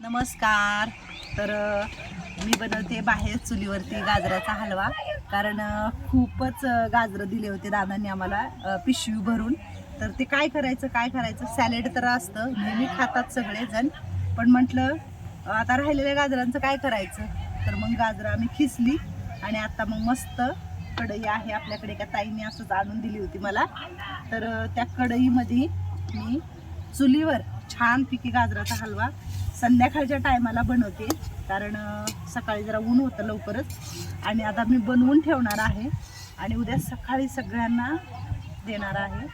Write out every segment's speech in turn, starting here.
नमस्कार. तर मी बनवते बाहेर चुलीवरती गाजराचा हलवा. कारण खूपच गाजरं दिले होते दादांनी आम्हाला पिशवी भरून. तर ते काय करायचं काय करायचं? सॅलेड तर असतं नेहमी खातात सगळेजण. पण म्हटलं आता राहिलेल्या गाजरांचं काय करायचं? तर मग गाजरं आम्ही खिसली आणि आता मग मस्त कढई आहे आपल्याकडे. एका ताईने असंच आणून दिली होती मला. तर त्या कढईमध्ये मी चुलीवर छान पिकी गाजराचा हलवा संध्याकाळच्या टायमाला बनवते. कारण सकाळी जरा ऊन होतं लवकरच. आणि आता मी बनवून ठेवणार आहे. आणि उद्या सकाळी सगळ्यांना देणार आहे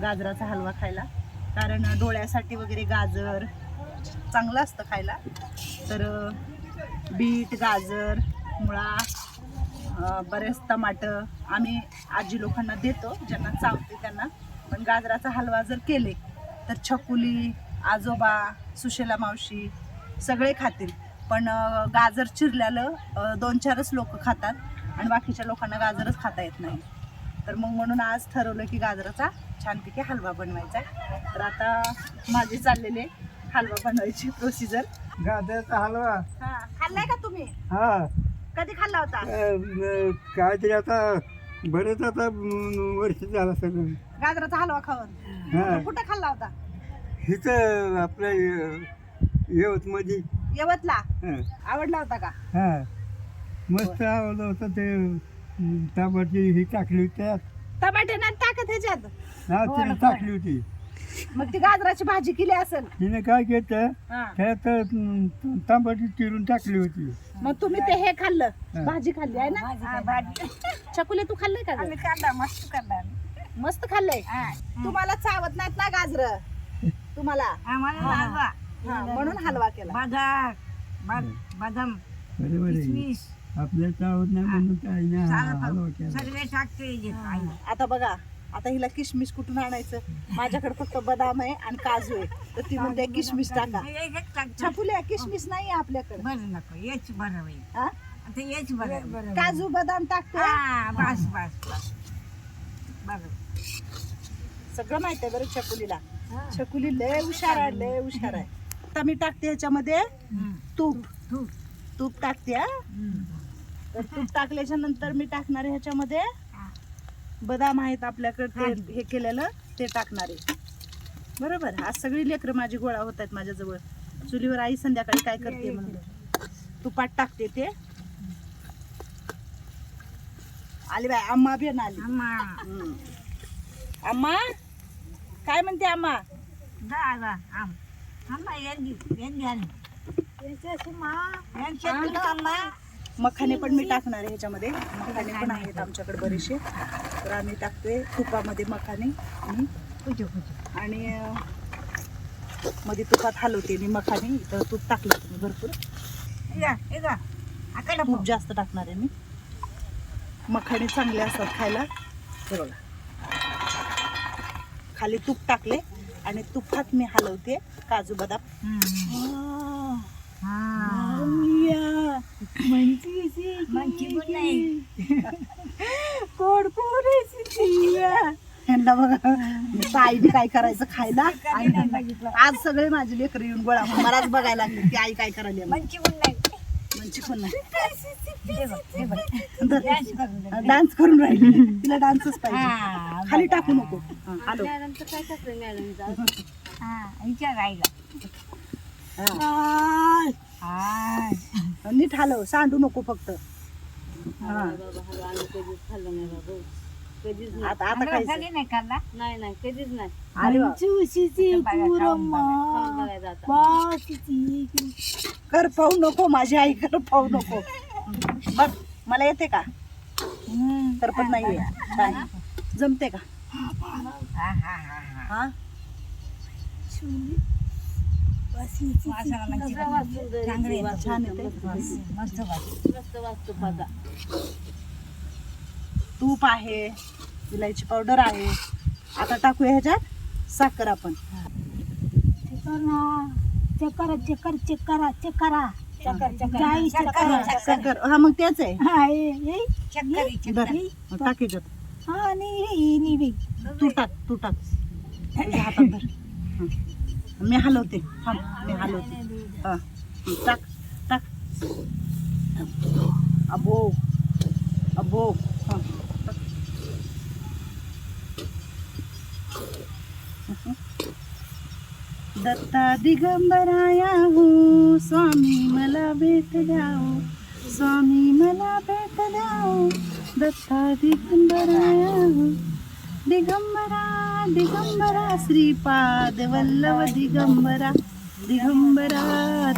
गाजराचा हलवा खायला. कारण डोळ्यासाठी वगैरे गाजर चांगलं असतं खायला. तर बीट गाजर मुळा बरेच टमाटं आम्ही आजी लोकांना देतो. ज्यांना चावते त्यांना. पण गाजराचा हलवा जर केले तर छकुली आजोबा सुशेला मावशी सगळे खातील. पण गाजर चिरल्यालं दोन चारच लोक खातात आणि बाकीच्या लोकांना गाजरच खाता येत नाही. तर मग म्हणून आज ठरवलं की गाजराचा छानपैकी हलवा बनवायचा. आहे. तर आता माझे चाललेले हलवा बनवायची प्रोसिजर गाजराचा हलवा? हा. खाल्लाय का तुम्ही? हा. कधी खाल्ला होता? काहीतरी आता बरेच आता वर्ष झालं सगळं. गाजराचा हलवा खाऊन. कुठं खाल्ला होता? इथं आपल्या यवतमध्ये यवतला? हा. आवडला होता का? हा. मस्त आवडलं होतं ते अं, टमाटी ही टाकली होती त्यात. टमाटे नाही टाकत ह्याच्यात? हा हो तिने ना, टाकली होती. मग ती गाजराची भाजी केली असेल. तिने काय केलं हा. त्यात अं, टमाटी चिरून टाकली होती. मग तुम्ही ते हे खाल्लं. हा. भाजी खाल्ली आहे ना? चकुले तू खाल्लंय का ग? मस्त काढला मस्त खाल्लंय? तुम्हाला चावत नाहीत ना गाजर? तुम्हाला. आम्हाला हलवा. हा, म्हणून हलवा केला. बदाम बद- बदाम. किसमिस. आपल्या चावत नाही म्हणून काही नाही हा- हलवा केला. सर्व टाकते जे काही. आता बघा आता हिला किशमिश कुठून आणायचं? माझ्याकडे फक्त बदाम आहे आणि काजू आहे. तर ती म्हणते किशमिश टाका. हे एक टाकते. छपुल्या किशमिश नाही आपल्याकडे. बरं नको हेच बरं होईल. हा? आता हेच बरं होईल. काजू बदाम टाकते हा, बस बस बस. बरं. सगळं माहीत आहे बरं छकुलीला छकुली लय हुशार आहे लय हुशार आहे. आता मी टाकते ह्याच्यामध्ये हम्म. तूप. तूप. टाकते हा. तर तूप टाकल्याच्या नंतर मी टाकणार आहे ह्याच्यामध्ये बदाम आहेत आपल्याकडे ते हे. केलेलं ते टाकणार आहे. बरोबर? आज सगळी लेकरं माझी गोळा होत आहेत माझ्याजवळ. चुलीवर आई संध्याकाळी काय करते म्हणून. तुपात टाकते ते. आली बाय अम्मा बी आली. आम्हा काय म्हणते अम्मा दादा आम आम्हा यांनी यांनी मखाने पण मी टाकणार आहे ह्याच्यामध्ये. मखाने पण आहेत आमच्याकडे बरेचसे. तर आम्ही टाकतोय तुपामध्ये मखाने आणि आणि अं, मध्ये तुपात हलवते मी मखाने. इथं तूप टाकलं तुम्ही भरपूर. हे गा, हे गा. आकडा तूप जास्त टाकणार आहे मी. मखाने चांगले असतात खायला. हे बघा. खाली तूप टाकले आणि तुपात मी हलवते काजू बदाम. हा. बघा आईने काय करायचं खायला आज सगळे माझे लेकर येऊन गोळा मलाच बघायला लागले की आई काय करायला नाही. डान्स करून राहिली. तिला डान्सच पाहिजे. हा, खाली टाकू नको. हॅलो. नीट हलव सांडू नको फक्त. हा आता खायचं. नाही नाही नाही कधीच नाही. अरे वा. बघा, खाऊन बघा. खाऊन बघायचं आता. कर पाहू नको माझी आई कर पाहू नको. बघ मला येते का? हम्म. तर पण नाहीये. छान जमते का? हा, हा, हा, हा. हा? वासाला नाही. छान येते मस्त वास. मस्त वाचतो पाता तूप आहे इलायची पावडर आहे. आता टाकूया ह्याच्यात साखर आपण. चेक करा चेक करा चेक करा चेक करा चक्कर हा, साखर. हा मग तेच आहे. चक्कर बरं मग टाक ह्याच्यात. आणि तू टाक तू टाक. तुझ्या हातात धर. हं. मी हलवते. थांब मी हलवते. हा. टाक टाक. अबो अबो हा टाक. दत्ता दिगंबराया हो स्वामी मला भेट द्याओ स्वामी मला भेट द्याओ दत्ता दिगंबराया हो दिगंबरा दिगंबरा श्रीपाद वल्लभ दिगंबरा दिगंबरा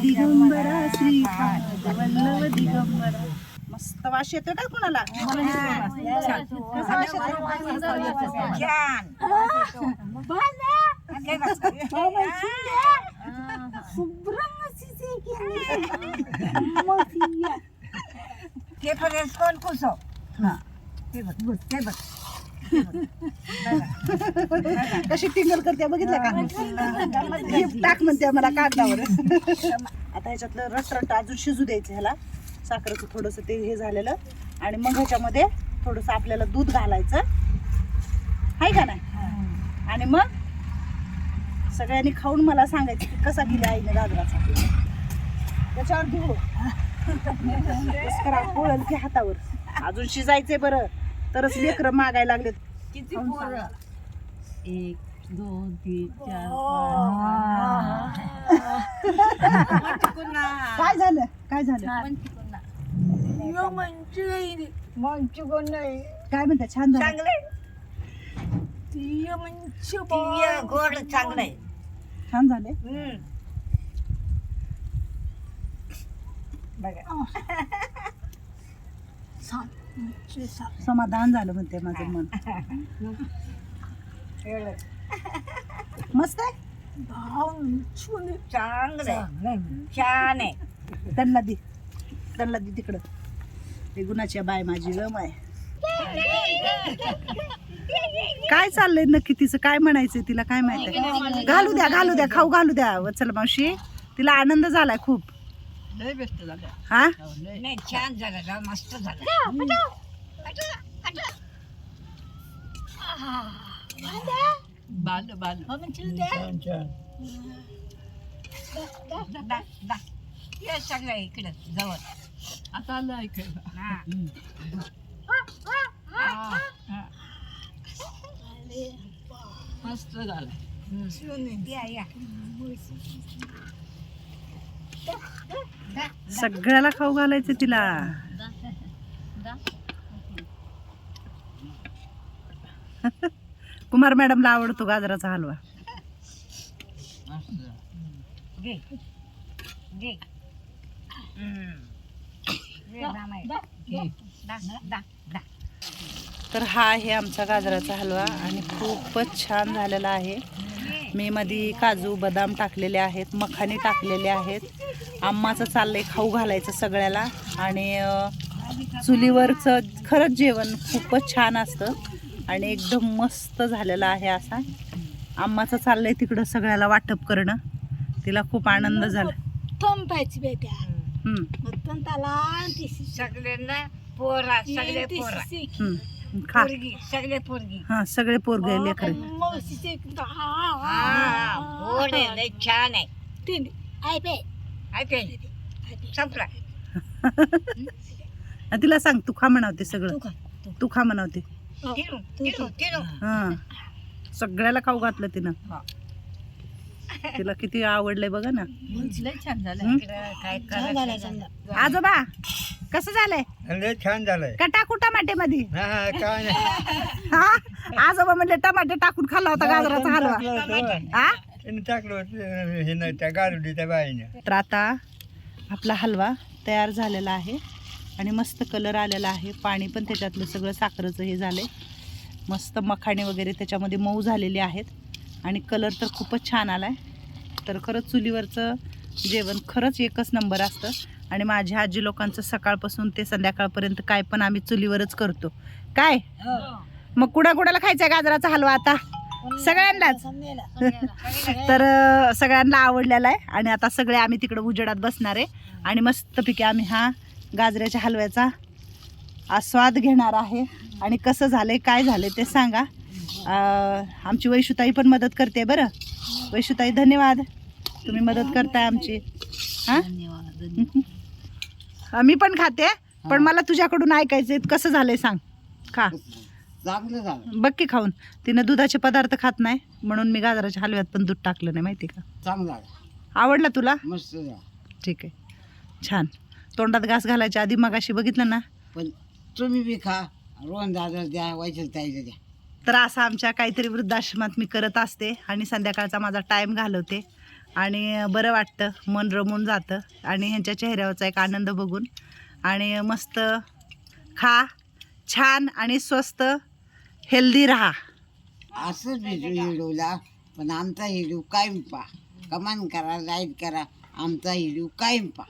दिगंबरा श्रीपाद वल्लभ दिगंबरा. मस्त वास येतोय का कुणाला? कसा वास येतोय? ते पर्यंत कोण कुसो हा. ते बघ ते बघ कशी टिंगल करते बघितलं का? टाक म्हणते मला कागदावर. आता ह्याच्यातलं रसरट अजून शिजू द्यायचं ह्याला. साखरेचं थोडंसं ते हे झालेलं. आणि मग ह्याच्यामध्ये थोडंसं आपल्याला दूध घालायचं. आहे का नाही? आणि मग सगळ्यांनी खाऊन मला सांगायचं की कसा दिला आईने गाजराचा त्याच्यावर घेऊ करा पोळल की हातावर. अजून शिजायचंय बरं. तरच लेकरं मागायला लागलेत. किती पोरं? एक दोन तीन चार काय झालं? काय झालं? मंचू कोण नाही? काय म्हणता? छान झालं. चांगले मंचू गोड चांगले छान झाले. बघा. समाधान झालं म्हणते माझं मन. मस्त आहे? चांगले छान आहे. त्यांना दे. त्यांना दे तिकडं. ते गुणाची बाय माझी ग माय काय चाललंय नक्की तिचं? काय म्हणायचंय तिला? काय माहिती आहे? घालू द्या घालू द्या खाऊ घालू द्या. वत्सल मावशी. तिला आनंद झालाय खूप. लय बेस्ट झालं हा? नाही छान झालं ना मस्त झालं बाल बाल छान छान. दा- दा. ये सगळं इकडं जवळ. आता आलं ऐकायला. हा. मस्त झालं सगळ्याला खाऊ घालायचं तिला कुमार मॅडमला आवडतो गाजराचा हलवा घे घे हम्म. ये मामाई. दा, दा, दा. तर हा आहे आमचा गाजराचा हलवा आणि खूपच छान झालेला आहे. मी मध्ये काजू बदाम टाकलेले आहेत मखाने टाकलेले आहेत. आम्माचं चाललंय खाऊ घालायचं सगळ्याला आणि चुलीवरचं खरंच जेवण खूपच छान असतं आणि एकदम मस्त झालेलं आहे असा. आम्माचं चाललंय तिकडं सगळ्याला वाटप करणं. तिला खूप आनंद झाला. तंबाची बेट्या सगळ्यांना पोरा सगळे पोरा. हम्म. खा. पोरगी सगळे पोरगी. हा सगळे पोरगे लेकर हा गोड आहे लय छान आहे. संपला. तिला सांग तू खा म्हणावते सगळं. तू खा, तू. तू खा म्हणावते. तिरू तिरू तिरू. हा. सगळ्याला खाऊ घातलं तिनं. तिला किती आवडलंय बघा ना. लय छान झालं हं? काय करायचं? आजोबा कसं झालंय? लय छान झालंय. का टाकू टमाटे मध्ये हा काय नाही. हा? आजोबा म्हणले टमाटे टाकून खाल्ला होता गाजराचा हलवा. टाकलं. हा त्याने टाकलं होतं हे नाही त्या गारुडी त्या बाईने. तर आता आपला हलवा तयार झालेला आहे आणि मस्त कलर आलेला आहे. पाणी पण त्याच्यातलं सगळं साखरेचं हे झालंय. मस्त मखाणे वगैरे त्याच्यामध्ये मऊ झालेले आहेत. आणि कलर तर खूपच छान आलाय. तर खरंच चुलीवरचं जेवण खरंच एकच नंबर असतं. आणि माझ्या आजी लोकांचं सकाळपासून ते संध्याकाळपर्यंत काय पण आम्ही चुलीवरच करतो. काय? मग कुणा कुणाला खायचा गाजराचा हलवा आता? सगळ्यांनाच. तर सगळ्यांना आवडलेला आहे आणि आता सगळे आम्ही तिकडे उजेडात बसणार आहे. आणि मस्तपैकी आम्ही हा गाजऱ्याच्या हलव्याचा आस्वाद घेणार आहे. आणि कसं झालंय काय झालंय ते सांगा. आमची वैशुताई पण मदत करते बरं. वैशुताई धन्यवाद. तुम्ही मदत करताय आमची. हा? मी पण खाते पण मला तुझ्याकडून ऐकायचंय. कसं झालंय सांग. खा. चांगलं झालं. बघ की खाऊन. तिनं दुधाचे पदार्थ खात नाही म्हणून मी गाजराच्या हलव्यात पण दूध टाकलं नाही माहिती का? चांगलं झालं. आवडला तुला? मस्त झालं. ठीक आहे. छान. तोंडात घास घालायच्या आधी मगाशी बघितलं ना? पण तुम्ही बी खा. रोहन दादा द्या व्हायचं ताईला द्या. तर असं आमच्या काहीतरी वृद्धाश्रमात मी करत असते आणि संध्याकाळचा माझा टाईम घालवते. आणि बरं वाटतं मन रमून जातं आणि ह्यांच्या चेहऱ्यावरचा एक आनंद बघून. आणि मस्त खा छान आणि स्वस्त हेल्दी राहा. असंच भेटू हिडूला पण आमचा हिडू कायम पा कमान करा लाइट करा आमचा हिडू कायम पा